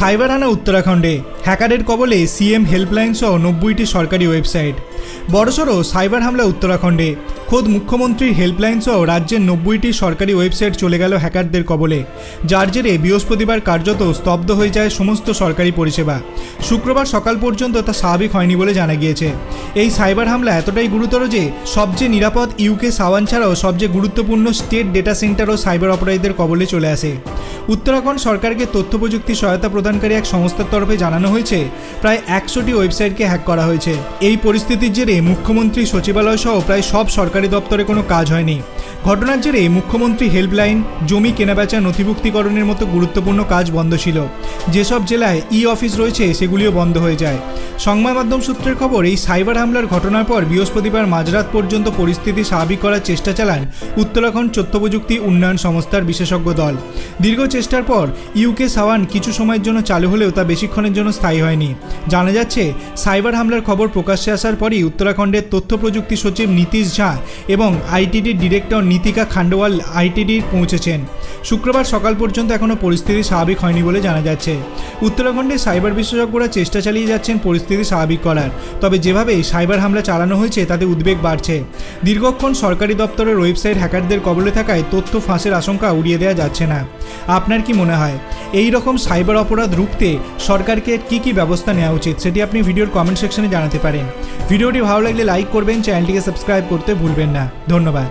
Cyber হানা উত্তরাখণ্ডে হ্যাকারের কবলে CM helpline সহ নব্বইটি সরকারি ওয়েবসাইট। বড়সড় সাইবার হামলা উত্তরাখণ্ডে। খোদ মুখ্যমন্ত্রীর হেল্পলাইন সহ রাজ্যের নব্বইটি সরকারি ওয়েবসাইট চলে গেল হ্যাকারদের কবলে, যার জেরে বৃহস্পতিবার কার্যত স্তব্ধ হয়ে যায় সমস্ত সরকারি পরিষেবা। শুক্রবার সকাল পর্যন্ত তা স্বাভাবিক হয়নি বলে জানা গিয়েছে। এই সাইবার হামলা এতটাই গুরুতর যে, সবচেয়ে নিরাপদ ইউকে সাওয়ান ছাড়াও সবচেয়ে গুরুত্বপূর্ণ স্টেট ডেটা সেন্টারও সাইবার অপরাধীদের কবলে চলে আসে। উত্তরাখণ্ড সরকারকে তথ্য প্রযুক্তি সহায়তা প্রদানকারী এক সংস্থার তরফে জানানো হয়েছে, প্রায় একশোটি ওয়েবসাইটকে হ্যাক করা হয়েছে। এই পরিস্থিতির জেরে মুখ্যমন্ত্রী, সচিবালয় সহ প্রায় সব সরকারি দপ্তরে কোনো কাজ হয়নি। ঘটনার জেরে মুখ্যমন্ত্রী হেল্পলাইন, জমি কেনাবেচা নথিভুক্তিকরণের মতো গুরুত্বপূর্ণ কাজ বন্ধ ছিল। যেসব জেলায় ই অফিস রয়েছে, সেগুলিও বন্ধ হয়ে যায়। সংবাদ মাধ্যম সূত্রের খবর, এই সাইবার হামলার ঘটনার পর বৃহস্পতিবার মাঝরাত পর্যন্ত পরিস্থিতি স্বাভাবিক করার চেষ্টা চালান উত্তরাখণ্ড তথ্য প্রযুক্তি উন্নয়ন সংস্থার বিশেষজ্ঞ দল। দীর্ঘ চেষ্টার পর ইউকে সাওয়ান কিছু সময়ের জন্য চালু হলেও তা বেশিক্ষণের জন্য স্থায়ী হয়নি। জানা যাচ্ছে, সাইবার হামলার খবর প্রকাশ্যে আসার পরই উত্তরাখণ্ডের তথ্য প্রযুক্তি সচিব নীতিশ ঝা এবং আইটিডির ডিরেক্টর নীতিকা খান্ডোয়াল আইটিডি পৌঁছেছেন। শুক্রবার সকাল পর্যন্ত এখনও পরিস্থিতি স্বাভাবিক হয়নি বলে জানা যাচ্ছে। উত্তরাখণ্ডে সাইবার বিশেষজ্ঞরা চেষ্টা চালিয়ে যাচ্ছেন পরিস্থিতি স্বাভাবিক করার। তবে যেভাবে সাইবার হামলা চালানো হয়েছে, তাতে উদ্বেগ বাড়ছে। দীর্ঘক্ষণ সরকারি দপ্তরের ওয়েবসাইট হ্যাকারদের কবলে থাকায় তথ্য ফাঁসের আশঙ্কা উড়িয়ে দেওয়া যাচ্ছে না। আপনার কি মনে হয়? এই রকম সাইবার অপরাধ রুখতে সরকারকে কি কি ব্যবস্থা নেওয়া উচিত সেটি আপনি ভিডিওর কমেন্ট সেকশনে জানাতে পারেন। ভিডিওটি ভালো লাগলে লাইক করবেন চ্যানেলটিকে সাবস্ক্রাইব করতে ভুলবেন না। ধন্যবাদ।